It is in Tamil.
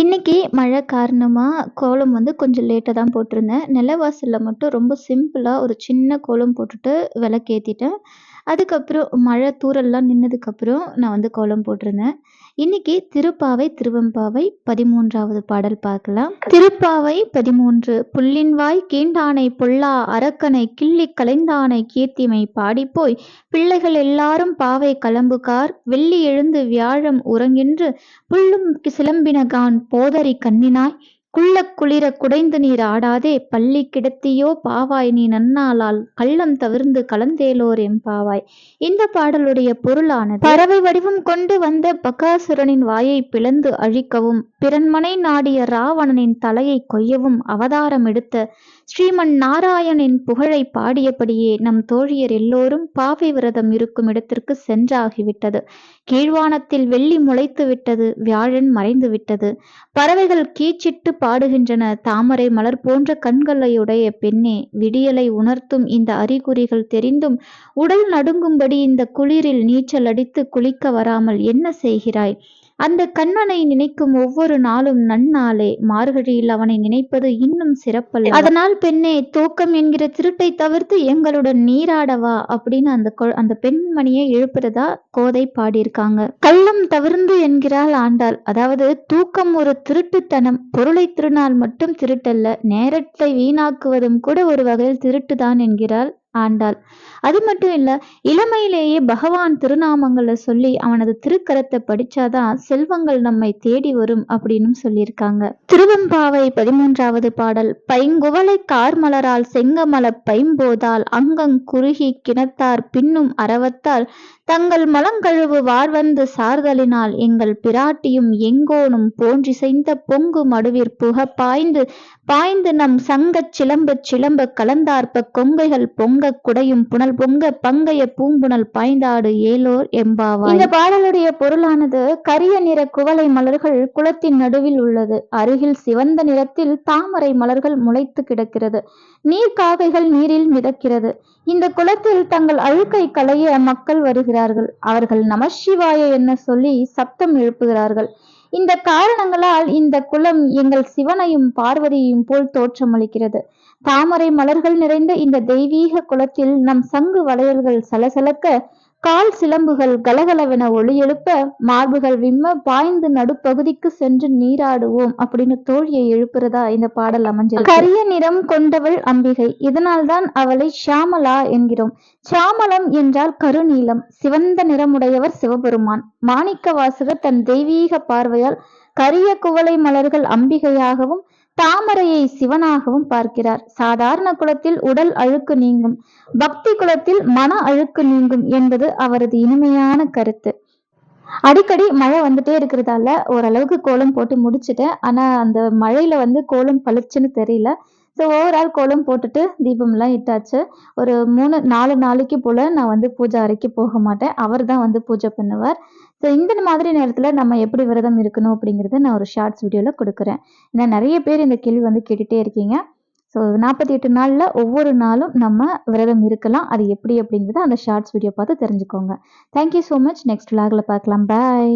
இன்னைக்கு மழை காரணமாக கோலம் வந்து கொஞ்சம் லேட்டாக தான் போட்டிருந்தேன். நிலவாசலில் மட்டும் ரொம்ப சிம்பிளாக ஒரு சின்ன கோலம் போட்டுட்டு விளக்கேற்றிட்டேன் அதுக்கப்புறம் மழை தூரெல்லாம் நின்னதுக்கப்புறம் நான் வந்து கோலம் போட்டிருந்தேன். இன்னைக்கு திருப்பாவை திருவெம்பாவை பதிமூன்றாவது பாடல் பார்க்கலாம். திருப்பாவை பதிமூன்று புள்ளின்வாய் கீண்டானை பொல்லா அரக்கனை கிள்ளி கலைந்தானை கீர்த்திமை பாடிப்போய் பிள்ளைகள் எல்லாரும் பாவை கலம்புகார் வெள்ளி எழுந்து வியாழம் உறங்கின்று புல்லும் சிலம்பினகான் போதரி கண்ணினாய் குள்ளக் குளிர குடைந்து நீர் ஆடாதே பள்ளி கிடத்தியோ பாவாய் நீ நன்னாளால் கள்ளம் தவிர்ந்து கலந்தேலோர் எம்பாவாய் இந்த பாடலுடைய பொருளானது பறவை வடிவம் கொண்டு வந்த பகாசுரனின் வாயை பிளந்து அழிக்கவும் பிறன்மனை நாடிய ராவணனின் தலையை கொய்யவும் அவதாரம் எடுத்த ஸ்ரீமன் நாராயணின் புகழை பாடியபடியே நம் தோழியர் எல்லோரும் பாவை விரதம் இருக்கும் இடத்திற்கு சென்றாகிவிட்டது. கீழ்வானத்தில் வெள்ளி முளைத்து விட்டது வியாழன் மறைந்து விட்டது பறவைகள் கீச்சிட்டு பாடுகின்றன. தாமரை மலர் போன்ற கண்களையுடைய பெண்ணே விடியலை உணர்த்தும் இந்த அறிகுறிகள் தெரிந்தும் உடல் நடுங்கும்படி இந்த குளிரில் நீச்சல் அடித்து குளிக்க வராமல் என்ன செய்கிறாய்? அந்த கண்ணனை நினைக்கும் ஒவ்வொரு நாளும் நன்னாளே. மார்கழியில் அவனை நினைப்பது இன்னும் சிறப்பல்ல. அதனால் பெண்ணே தூக்கம் என்கிற திருட்டை தவிர்த்து எங்களுடன் நீராடவா? அப்படின்னு அந்த அந்த பெண்மணியை எழுப்புறதா கோதை பாடியிருக்காங்க. கள்ளம் தவிர்ந்து என்கிறாள் ஆண்டாள். அதாவது தூக்கம் ஒரு திருட்டுத்தனம். பொருளை திருநாள் மட்டும் திருட்டல்ல. நேரத்தை வீணாக்குவதும் கூட ஒரு வகையில் திருட்டுதான் என்கிறாள் ஆண்டாள். அது மட்டும் இல்ல இளமையிலேயே பகவான் திருநாமங்களை சொல்லி அவனது திருக்கரத்தை படிச்சாதான் செல்வங்கள் நம்மை தேடி வரும் அப்படின்னு சொல்லியிருக்காங்க. திருவெம்பாவை பதிமூன்றாவது பாடல் பைங்குவலை கார்மலரால் செங்கமல பைம்போதால் அங்கங் குறுகி கிணத்தார் பின்னும் அறவத்தால் தங்கள் மலங்கழுவு வார்வந்து சார்தலினால் எங்கள் பிராட்டியும் எங்கோனும் போன்றிசைந்த பொங்கு மடுவிற் புக பாய்ந்து பாய்ந்து நம் சங்கச் சிலம்ப சிலம்ப கலந்தார்ப்ப கொங்கைகள் பொங்க குடையும் புனல் பொங்க பங்கைய பூம்புணல் பாய்ந்தாடு ஏலோர் எம்பாவா இந்த பாடலுடைய பொருளானது கரிய நிற குவளை மலர்கள் குளத்தின் நடுவில் உள்ளது. அருகில் சிவந்த நிறத்தில் தாமரை மலர்கள் முளைத்து கிடக்கிறது. நீர்க்காகைகள் நீரில் மிதக்கிறது. இந்த குளத்தில் தங்கள் அழுக்கை களைய மக்கள் வருகிறார்கள். அவர்கள் நமசிவாய என்ன சொல்லி சப்தம் எழுப்புகிறார்கள். இந்த காரணங்களால் இந்த குளம் எங்கள் சிவனையும் பார்வதியையும் போல் தோற்றமளிக்கிறது. தாமரை மலர்கள் நிறைந்த இந்த தெய்வீக குளத்தில் நம் சங்கு வளையல்கள் சலசலக்க கால் சிலம்புகள் கலகலவென ஒளி எழுப்ப மார்புகள் விம்ம பாய்ந்து நடுப்பகுதிக்கு சென்று நீராடுவோம் அப்படின்னு தோழியை எழுப்புறதா இந்த பாடல் அமைஞ்சது கரிய நிறம் கொண்டவள் அம்பிகை இதனால்தான் அவளை ஷியாமலா என்கிறோம். சாமலம் என்றால் கருநீலம் சிவந்த நிறமுடையவர் சிவபெருமான். மாணிக்க வாசகர் தன் தெய்வீக பார்வையால் கரிய குவளை மலர்கள் அம்பிகையாகவும் தாமரையை சிவனாகவும் பார்க்கிறார். சாதாரண குலத்தில் உடல் அழுக்கு நீங்கும். பக்தி குலத்தில் மன அழுக்கு நீங்கும் என்பது அவரது இனிமையான கருத்து. அடிக்கடி மழை வந்துட்டே இருக்கிறதால ஓரளவுக்கு கோலம் போட்டு முடிச்சுட்டேன். ஆனா அந்த மழையில வந்து கோலம் பளிச்சுன்னு தெரியல. ஸோ ஓவரால் கோலம் போட்டுட்டு தீபம்லாம் இட்டாச்சு. ஒரு மூணு நாலு நாளைக்கு போல் நான் வந்து பூஜை அறைக்கு போக மாட்டேன். அவர் தான் வந்து பூஜை பண்ணுவார். ஸோ இந்த மாதிரி நேரத்தில் நம்ம எப்படி விரதம் இருக்கணும் அப்படிங்கிறத நான் ஒரு ஷார்ட்ஸ் வீடியோவில் கொடுக்குறேன். ஏன்னா நிறைய பேர் இந்த கேள்வி வந்து கேட்டுகிட்டே இருக்கீங்க. ஸோ நாற்பத்தி எட்டு நாளில் ஒவ்வொரு நாளும் நம்ம விரதம் இருக்கலாம். அது எப்படி அப்படிங்கிறத அந்த ஷார்ட்ஸ் வீடியோ பார்த்து தெரிஞ்சுக்கோங்க. Thank you so much next விலாகில் பார்க்கலாம். பாய்